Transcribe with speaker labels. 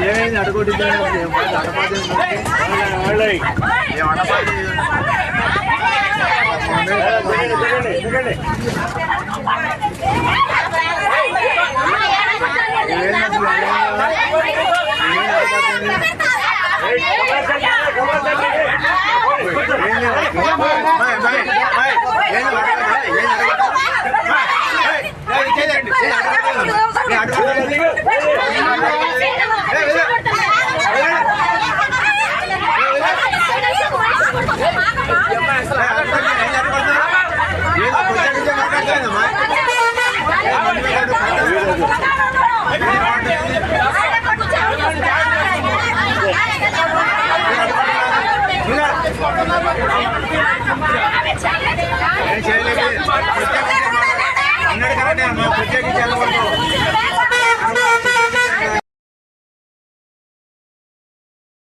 Speaker 1: ఏమైంది అడగొట్టిందని
Speaker 2: అన్నాడు આવે છે.